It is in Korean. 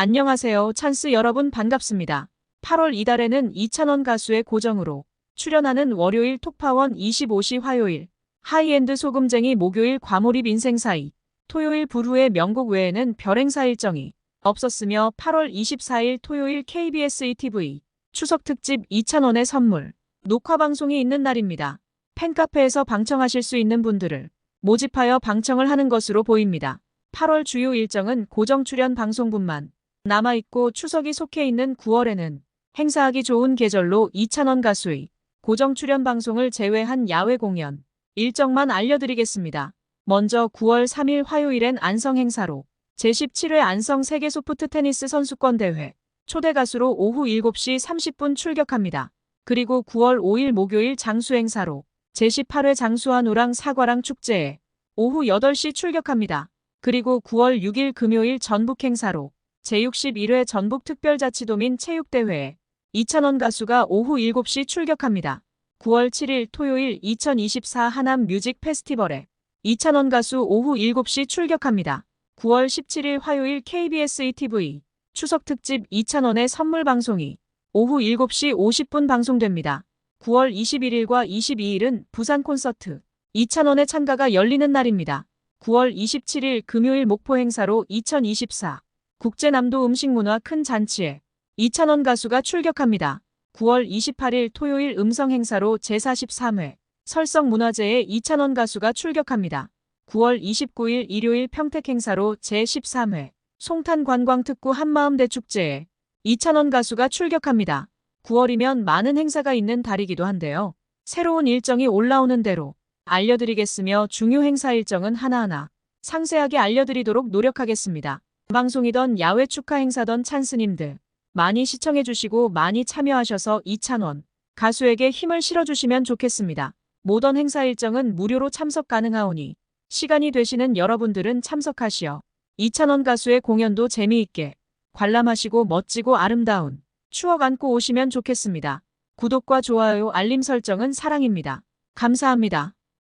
안녕하세요. 찬스 여러분 반갑습니다. 8월 이달에는 이찬원 가수의 고정으로 출연하는 월요일 톡파원 25시 화요일, 하이엔드 소금쟁이 목요일 과몰입 인생 사이, 토요일 부르의 명곡 외에는 별행사 일정이 없었으며 8월 24일 토요일 KBS ETV 추석 특집 이찬원의 선물 녹화 방송이 있는 날입니다. 팬카페에서 방청하실 수 있는 분들을 모집하여 방청을 하는 것으로 보입니다. 8월 주요 일정은 고정 출연 방송분만 남아있고 추석이 속해 있는 9월에는 행사하기 좋은 계절로 이찬원 가수의 고정 출연 방송을 제외한 야외 공연 일정만 알려드리겠습니다. 먼저 9월 3일 화요일엔 안성 행사로 제17회 안성 세계 소프트 테니스 선수권 대회 초대 가수로 오후 7시 30분 출격합니다. 그리고 9월 5일 목요일 장수 행사로 제18회 장수한 우랑 사과랑 축제에 오후 8시 출격합니다. 그리고 9월 6일 금요일 전북 행사로 제61회 전북특별자치도민 체육대회에 이찬원 가수가 오후 7시 출격합니다. 9월 7일 토요일 2024 하남 뮤직 페스티벌에 이찬원 가수 오후 7시 출격합니다. 9월 17일 화요일 KBS ETV 추석 특집 이찬원의 선물 방송이 오후 7시 50분 방송됩니다. 9월 21일과 22일은 부산 콘서트 이찬원의 창가가 열리는 날입니다. 9월 27일 금요일 목포 행사로 2024 국제남도 음식문화 큰 잔치에 이찬원 가수가 출격합니다. 9월 28일 토요일 음성 행사로 제43회 설성문화제에 이찬원 가수가 출격합니다. 9월 29일 일요일 평택 행사로 제13회 송탄 관광특구 한마음대 축제에 이찬원 가수가 출격합니다. 9월이면 많은 행사가 있는 달이기도 한데요. 새로운 일정이 올라오는 대로 알려드리겠으며 중요 행사 일정은 하나하나 상세하게 알려드리도록 노력하겠습니다. 방송이던 야외 축하 행사던 찬스님들 많이 시청해주시고 많이 참여하셔서 이찬원 가수에게 힘을 실어주시면 좋겠습니다. 모던 행사 일정은 무료로 참석 가능하오니 시간이 되시는 여러분들은 참석하시어 이찬원 가수의 공연도 재미있게 관람하시고 멋지고 아름다운 추억 안고 오시면 좋겠습니다. 구독과 좋아요 알림 설정은 사랑입니다. 감사합니다.